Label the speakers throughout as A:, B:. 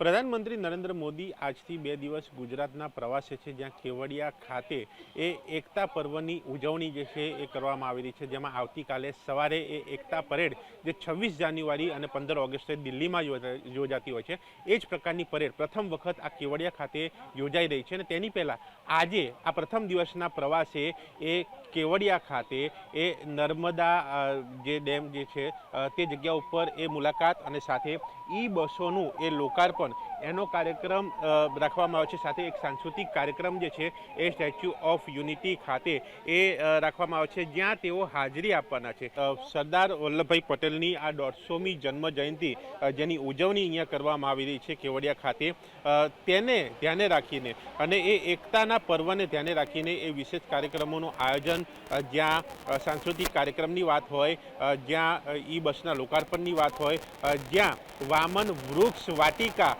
A: પ્રધાનમંત્રી નરેન્દ્ર મોદી આજથી બે દિવસ ગુજરાતના પ્રવાસે છે, જ્યાં કેવડિયા ખાતે એ એકતા પર્વની ઉજવણી જે છે એ કરવામાં આવી રહી છે. જેમાં આવતીકાલે સવારે એ એકતા પરેડ જે છવ્વીસ જાન્યુઆરી અને પંદર ઓગસ્ટે દિલ્હીમાં યોજા- યોજાતી હોય છે, એ જ પ્રકારની પરેડ પ્રથમ વખત આ કેવડિયા ખાતે યોજાઈ રહી છે અને તેની પહેલાં આજે આ પ્રથમ દિવસના પ્રવાસે એ કેવડિયા ખાતે એ નર્મદા જે ડેમ જે છે તે જગ્યા ઉપર એ મુલાકાત અને સાથે ઈ બસોનું એ લોકાર્પણ one. એનો કાર્યક્રમ રાખવામાં આવ્યો છે. સાથે એક સાંસ્કૃતિક કાર્યક્રમ જે છે, એ સ્ટેચ્યુ ઓફ યુનિટી ખાતે, એ રાખવામાં આવ્યો છે. જ્યાં તેઓ હાજરી આપવાના છે. સરદાર વલ્લભભાઈ પટેલની આ દોઢસોમી જન્મ જયંતિ જેની ઉજવણી અહીંયા કરવામાં આવી રહી છે કેવડિયા ખાતે તેને ધ્યાને રાખીને અને એ એકતાના પર્વને ધ્યાને રાખીને એ વિશેષ કાર્યક્રમોનું આયોજન જ્યાં સાંસ્કૃતિક કાર્યક્રમની વાત હોય જ્યાં ઈ બસના લોકાર્પણની વાત હોય જ્યાં વામન વૃક્ષ વાટિકા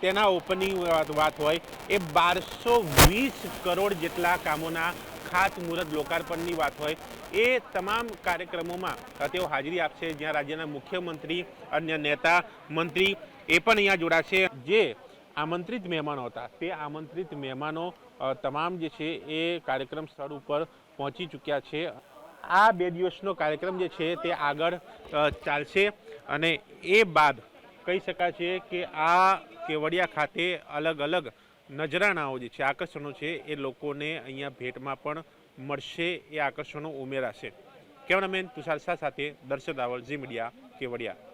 A: તેના ઓપનિંગ વાત હોય, એ બારસો વીસ કરોડ જેટલા કામોના ખાતમુહૂર્ત લોકાર્પણની વાત હોય, એ તમામ કાર્યક્રમોમાં તેઓ હાજરી આપશે. જ્યાં રાજ્યના મુખ્યમંત્રી અન્ય નેતા મંત્રી એ પણ અહીંયા જોડાશે. જે આમંત્રિત મહેમાનો હતા, તે આમંત્રિત મહેમાનો તમામ જે છે એ કાર્યક્રમ સ્થળ ઉપર પહોંચી ચૂક્યા છે. આ બે દિવસનો કાર્યક્રમ જે છે તે આગળ ચાલશે અને એ બાદ કહી શકાય છે કે આ કેવડિયા ખાતે અલગ અલગ નજરાણાઓ જે છે, આકર્ષણો છે, એ લોકોને અહીંયા ભેટમાં પણ મળશે, એ આકર્ષણો ઉમેરાશે. કેમેરામેન તુષાર શાહ સાથે દર્શક રાવલ, ઝી મીડિયા, કેવડિયા.